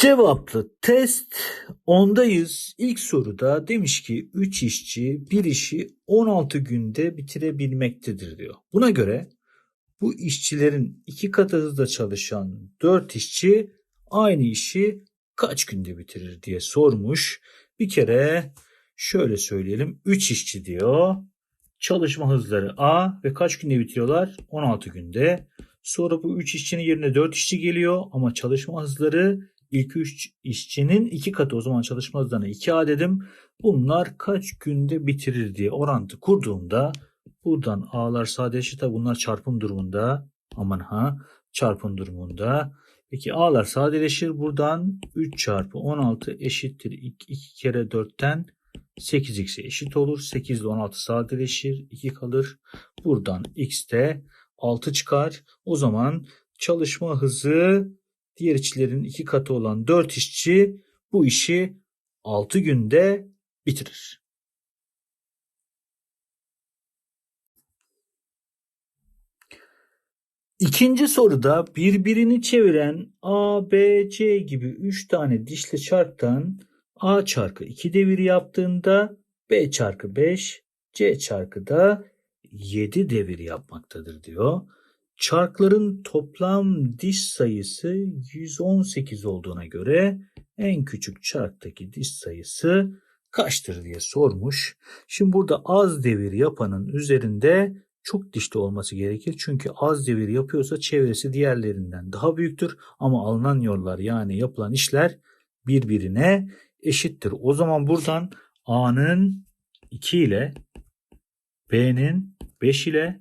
Cevaplı test ondayız. İlk soruda demiş ki 3 işçi bir işi 16 günde bitirebilmektedir diyor. Buna göre bu işçilerin iki katı hızla çalışan 4 işçi aynı işi kaç günde bitirir diye sormuş. Bir kere şöyle söyleyelim 3 işçi diyor. Çalışma hızları A ve kaç günde bitiriyorlar? 16 günde. Sonra bu 3 işçinin yerine 4 işçi geliyor ama çalışma hızları ilk 3 işçinin 2 katı o zaman çalışma hızlarına 2A dedim. Bunlar kaç günde bitirir diye orantı kurduğumda buradan A'lar sadeleşir tabi bunlar çarpım durumunda. Aman ha çarpım durumunda. Peki A'lar sadeleşir buradan 3 çarpı 16 eşittir 2, 2 kere 4'ten 8x'e eşit olur. 8 ile 16 sadeleşir. 2 kalır. Buradan x de 6 çıkar. O zaman çalışma hızı diğer işçilerin 2 katı olan 4 işçi bu işi 6 günde bitirir. İkinci soruda birbirini çeviren A, B, C gibi 3 tane dişli çarktan A çarkı 2 devir yaptığında B çarkı 5, C çarkı da 7 devir yapmaktadır diyor. Çarkların toplam diş sayısı 118 olduğuna göre en küçük çarktaki diş sayısı kaçtır diye sormuş. Şimdi burada az devir yapanın üzerinde çok dişli olması gerekir. Çünkü az devir yapıyorsa çevresi diğerlerinden daha büyüktür. Ama alınan yollar yani yapılan işler birbirine eşittir. O zaman buradan A'nın 2 ile B'nin 5 ile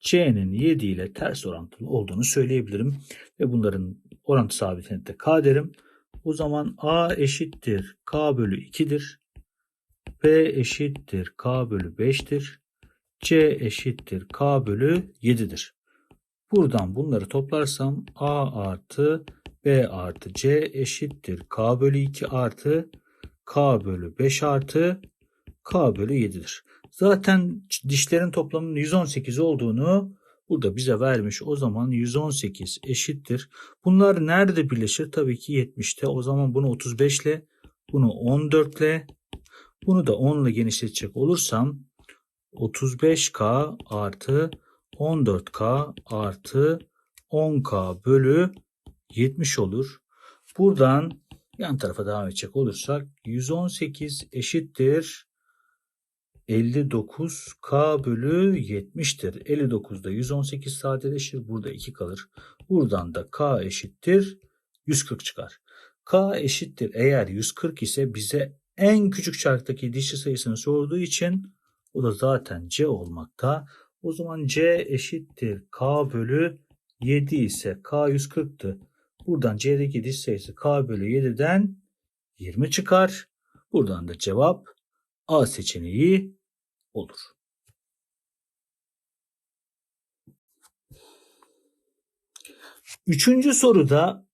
C'nin 7 ile ters orantılı olduğunu söyleyebilirim. Ve bunların orantı sabitini de K derim. O zaman A eşittir K bölü 2'dir. B eşittir K bölü 5'tir. C eşittir K bölü 7'dir. Buradan bunları toplarsam A artı B artı C eşittir K bölü 2 artı K bölü 5 artı K bölü 7'dir. Zaten dişlerin toplamının 118 olduğunu burada bize vermiş. O zaman 118 eşittir. Bunlar nerede birleşir? Tabii ki 70'te. O zaman bunu 35 ile, bunu 14 ile, bunu da 10 ile genişletecek olursam 35K artı 14K artı 10K bölü 70 olur. Buradan yan tarafa devam edecek olursak 118 eşittir 59K bölü 70'tir. 59'da 118 sadeleşir. Burada 2 kalır. Buradan da K eşittir 140 çıkar. K eşittir eğer 140 ise bize en küçük çarktaki dişli sayısını sorduğu için o da zaten C olmakta. O zaman C eşittir K bölü 7 ise K 140'tı. Buradan C'deki diş sayısı K bölü 7'den 20 çıkar. Buradan da cevap A seçeneği olur. Üçüncü soruda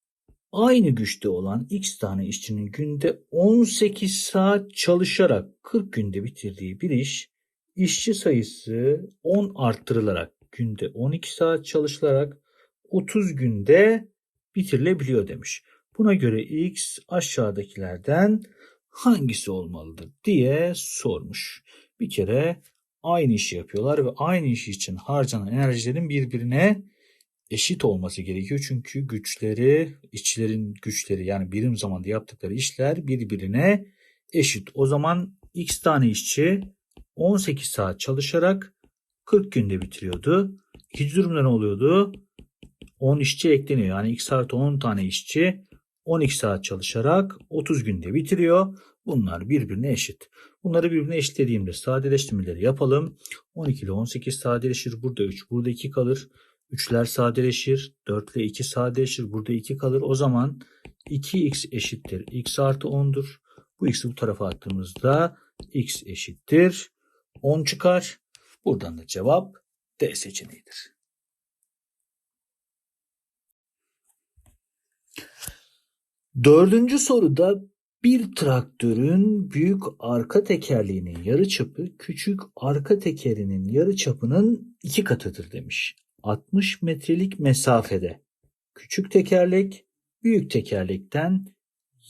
aynı güçte olan x tane işçinin günde 18 saat çalışarak 40 günde bitirdiği bir iş, işçi sayısı 10 arttırılarak günde 12 saat çalışılarak 30 günde bitirilebiliyor demiş. Buna göre x aşağıdakilerden hangisi olmalıdır diye sormuş. Bir kere aynı işi yapıyorlar ve aynı iş için harcanan enerjilerin birbirine eşit olması gerekiyor. Çünkü güçleri, işçilerin güçleri yani birim zamanda yaptıkları işler birbirine eşit. O zaman x tane işçi 18 saat çalışarak 40 günde bitiriyordu. İkinci durumda ne oluyordu? 10 işçi ekleniyor. Yani x artı 10 tane işçi 12 saat çalışarak 30 günde bitiriyor. Bunlar birbirine eşit. Bunları birbirine eşitlediğimde sadeleştirmeleri yapalım. 12 ile 18 sadeleşir. Burada 3, burada 2 kalır. 3'ler sadeleşir. 4 ile 2 sadeleşir. Burada 2 kalır. O zaman 2x eşittir. x artı 10'dur. Bu x'i bu tarafa attığımızda x eşittir. 10 çıkar. Buradan da cevap D seçeneğidir. Dördüncü soruda bir traktörün büyük arka tekerleğinin yarıçapı küçük arka tekerinin yarıçapının iki katıdır demiş. 60 metrelik mesafede küçük tekerlek büyük tekerlekten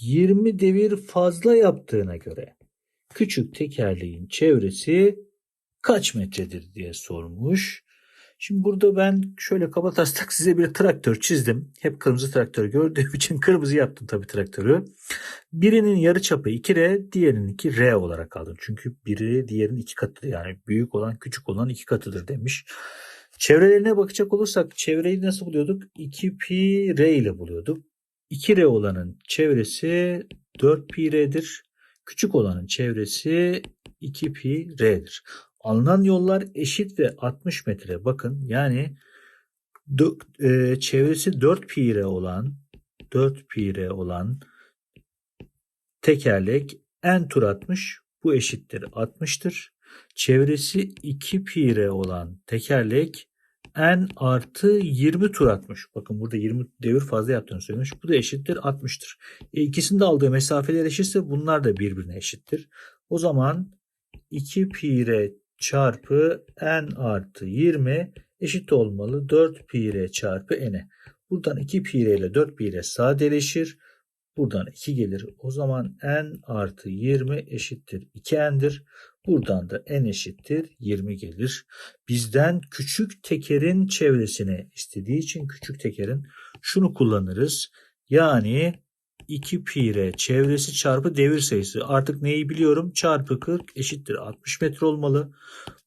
20 devir fazla yaptığına göre küçük tekerleğin çevresi kaç metredir diye sormuş. Şimdi burada ben şöyle kaba taslak size bir traktör çizdim. Hep kırmızı traktör gördüğüm için kırmızı yaptım tabii traktörü. Birinin yarı çapı 2R, diğerininki R olarak aldım. Çünkü biri diğerinin iki katıdır. Yani büyük olan küçük olan iki katıdır demiş. Çevrelerine bakacak olursak çevreyi nasıl buluyorduk? 2 pi R ile buluyorduk. 2R olanın çevresi 4 pi R'dir. Küçük olanın çevresi 2 pi R'dir. Alınan yollar eşit ve 60 metre. Bakın yani e, çevresi 4 pi R olan 4 pi R olan tekerlek en tur atmış. Bu eşittir 60'tır. Çevresi 2 pi R olan tekerlek n artı 20 tur atmış. Bakın burada 20 devir fazla yaptığını söylemiş. Bu da eşittir 60'tır. E, ikisinin de aldığı mesafeler eşitse bunlar da birbirine eşittir. O zaman 2 pi r çarpı n artı 20 eşit olmalı 4 pi r çarpı n'e. Buradan 2 pi r ile 4 pi r sadeleşir. Buradan 2 gelir. O zaman n artı 20 eşittir 2n'dir. Buradan da n eşittir 20 gelir. Bizden küçük tekerin çevresini istediği için küçük tekerin şunu kullanırız. Yani 2 pi çevresi çarpı devir sayısı. Artık neyi biliyorum? Çarpı 40 eşittir 60 metre olmalı.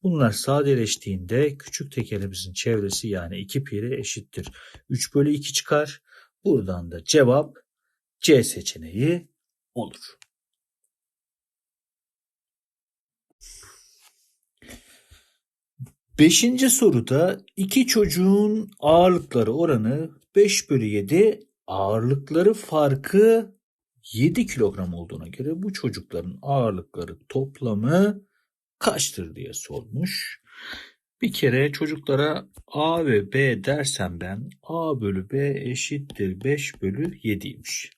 Bunlar sadeleştiğinde küçük tekerimizin çevresi yani 2 pi eşittir. 3 bölü 2 çıkar. Buradan da cevap C seçeneği olur. Beşinci soruda iki çocuğun ağırlıkları oranı 5 bölü 7 ağırlıkları farkı 7 kilogram olduğuna göre bu çocukların ağırlıkları toplamı kaçtır diye sormuş. Bir kere çocuklara A ve B dersem ben A bölü B eşittir 5 bölü 7'ymiş.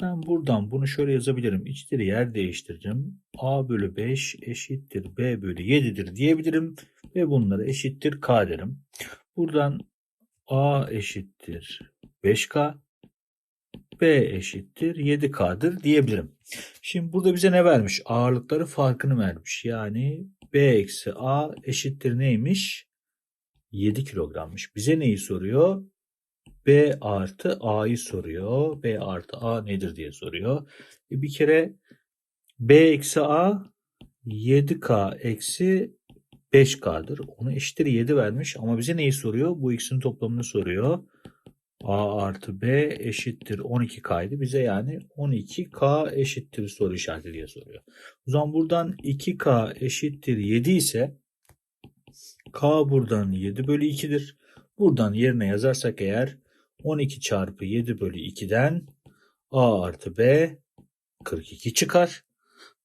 Ben buradan bunu şöyle yazabilirim. İçleri yer değiştireceğim. A bölü 5 eşittir B bölü 7'dir diyebilirim. Ve bunları eşittir K derim. Buradan A eşittir 5K. B eşittir 7K'dır diyebilirim. Şimdi burada bize ne vermiş? Ağırlıkları farkını vermiş. Yani B eksi A eşittir neymiş? 7 kilogrammış. Bize neyi soruyor? B artı A'yı soruyor. B artı A nedir diye soruyor. E bir kere B eksi A 7K eksi 5K'dır. Onu eşittir 7 vermiş ama bize neyi soruyor? Bu ikisinin toplamını soruyor. A artı B eşittir 12K'ydı. Bize yani 12K eşittir soru işareti diye soruyor. O zaman buradan 2K eşittir 7 ise K buradan 7 bölü 2'dir. Buradan yerine yazarsak eğer 12 çarpı 7 bölü 2'den A artı B 42 çıkar.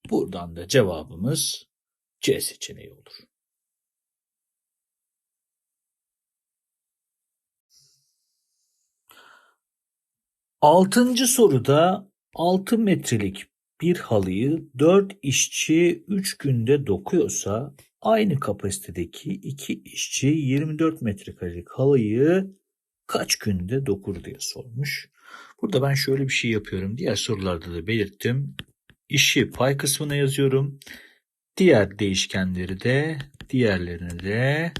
Buradan da cevabımız C seçeneği olur. Altıncı soruda 6 metrelik bir halıyı 4 işçi 3 günde dokuyorsa aynı kapasitedeki 2 işçi 24 metrekarelik halıyı kaç günde dokur diye sormuş. Burada ben şöyle bir şey yapıyorum. Diğer sorularda da belirttim. İşi pay kısmına yazıyorum. Diğer değişkenleri de diğerlerini de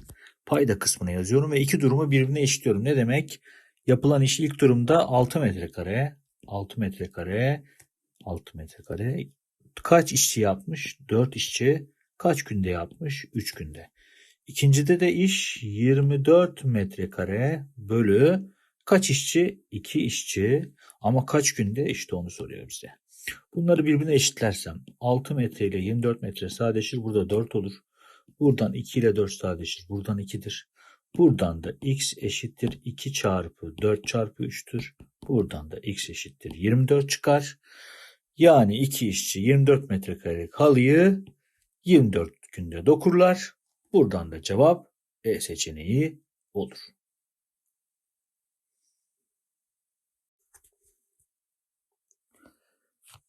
payda kısmına yazıyorum ve iki durumu birbirine eşitliyorum. Ne demek? Yapılan iş ilk durumda 6 metrekare, 6 metrekare, 6 metrekare. Kaç işçi yapmış? 4 işçi. Kaç günde yapmış? 3 günde. İkincide de iş 24 metrekare bölü kaç işçi? 2 işçi ama kaç günde işte onu soruyor bize. Bunları birbirine eşitlersem 6 metre ile 24 metre sadeleşir. Burada 4 olur. Buradan 2 ile 4 sadeleşir. Buradan 2'dir. Buradan da x eşittir 2 çarpı 4 çarpı 3'tür. Buradan da x eşittir 24 çıkar. Yani iki işçi 24 metrekarelik halıyı 24 günde dokurlar. Buradan da cevap E seçeneği olur.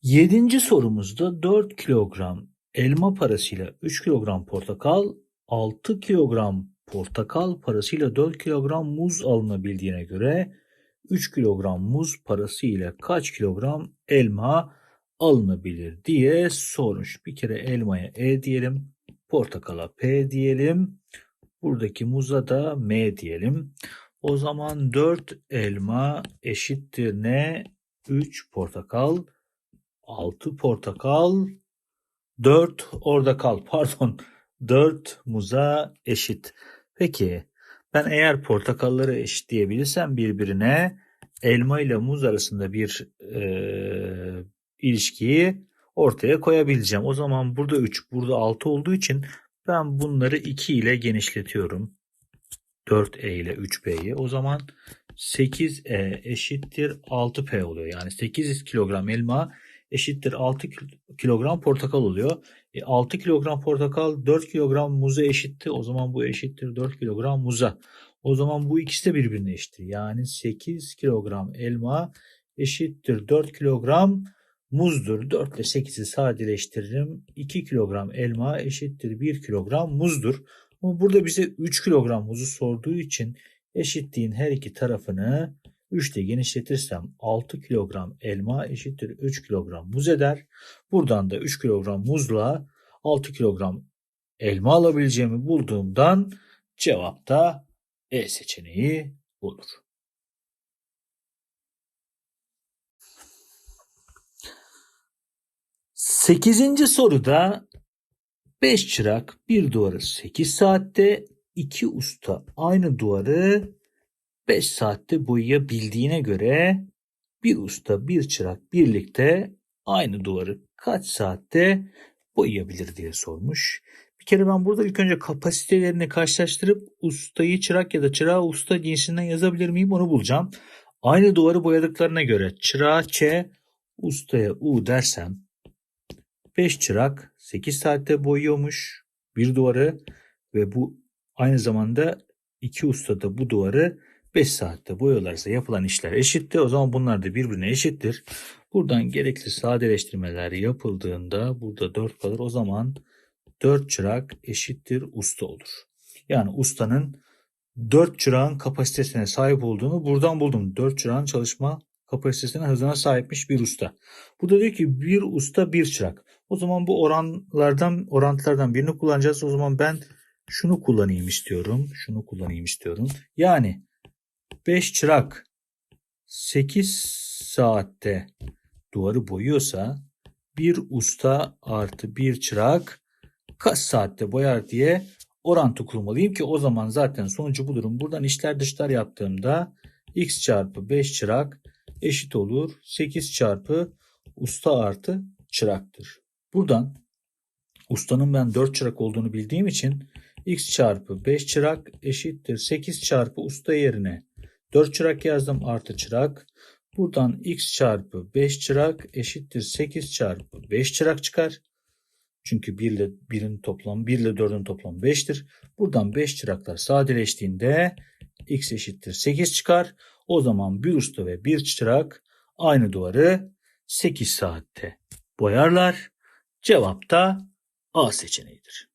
Yedinci sorumuzda 4 kilogram elma parasıyla 3 kilogram portakal, 6 kilogram portakal parasıyla 4 kilogram muz alınabildiğine göre 3 kilogram muz parası ile kaç kilogram elma alınabilir diye sormuş. Bir kere elmaya E diyelim. Portakala P diyelim. Buradaki muza da M diyelim. O zaman 4 elma eşittir ne? 3 portakal, 6 portakal, 4 orada kal. Pardon. 4 muza eşit. Peki ben eğer portakalları eşitleyebilirsem birbirine elma ile muz arasında bir e, ilişkiyi ortaya koyabileceğim. O zaman burada 3, burada 6 olduğu için ben bunları 2 ile genişletiyorum. 4E ile 3B'yi. O zaman 8E eşittir 6P oluyor. Yani 8 kilogram elma eşittir 6 kilogram portakal oluyor. E 6 kilogram portakal 4 kilogram muza eşitti. O zaman bu eşittir 4 kilogram muza. O zaman bu ikisi de birbirine eşittir. Yani 8 kilogram elma eşittir 4 kilogram muzdur. 4 ile 8'i sadeleştiririm. 2 kilogram elma eşittir 1 kilogram muzdur. Ama burada bize 3 kilogram muzu sorduğu için eşitliğin her iki tarafını 3 ile genişletirsem 6 kilogram elma eşittir 3 kilogram muz eder. Buradan da 3 kilogram muzla 6 kilogram elma alabileceğimi bulduğumdan cevap da E seçeneği olur. Sekizinci soruda 5 çırak bir duvarı 8 saatte, 2 usta aynı duvarı 5 saatte boyayabildiğine göre bir usta bir çırak birlikte aynı duvarı kaç saatte boyayabilir diye sormuş. Bir kere ben burada ilk önce kapasitelerini karşılaştırıp ustayı çırak ya da çırağı usta cinsinden yazabilir miyim onu bulacağım. Aynı duvarı boyadıklarına göre çırağa Ç, ustaya U dersem 5 çırak 8 saatte boyuyormuş bir duvarı ve bu aynı zamanda iki usta da bu duvarı 5 saatte boyuyorlarsa yapılan işler eşittir. O zaman bunlar da birbirine eşittir. Buradan gerekli sadeleştirmeler yapıldığında burada 4 kalır. O zaman 4 çırak eşittir usta olur. Yani ustanın 4 çırağın kapasitesine sahip olduğunu buradan buldum. 4 çırağın çalışma kapasitesine hızına sahipmiş bir usta. Burada diyor ki bir usta bir çırak. O zaman bu oranlardan orantılardan birini kullanacağız. O zaman ben şunu kullanayım istiyorum. Şunu kullanayım istiyorum. Yani 5 çırak 8 saatte duvarı boyuyorsa bir usta artı bir çırak kaç saatte boyar diye orantı kurmalıyım ki o zaman zaten sonucu bulurum. Buradan işler dışlar yaptığımda x çarpı 5 çırak eşit olur 8 çarpı usta artı çıraktır. Buradan ustanın ben 4 çırak olduğunu bildiğim için x çarpı 5 çırak eşittir 8 çarpı usta yerine 4 çırak yazdım artı çırak. Buradan x çarpı 5 çırak eşittir 8 çarpı 5 çırak çıkar. Çünkü 1 ile 1'in toplamı 1 ile 4'ün toplamı 5'tir. Buradan 5 çıraklar sadeleştiğinde x eşittir 8 çıkar. O zaman bir usta ve bir çırak aynı duvarı 8 saatte boyarlar. Cevap da A seçeneğidir.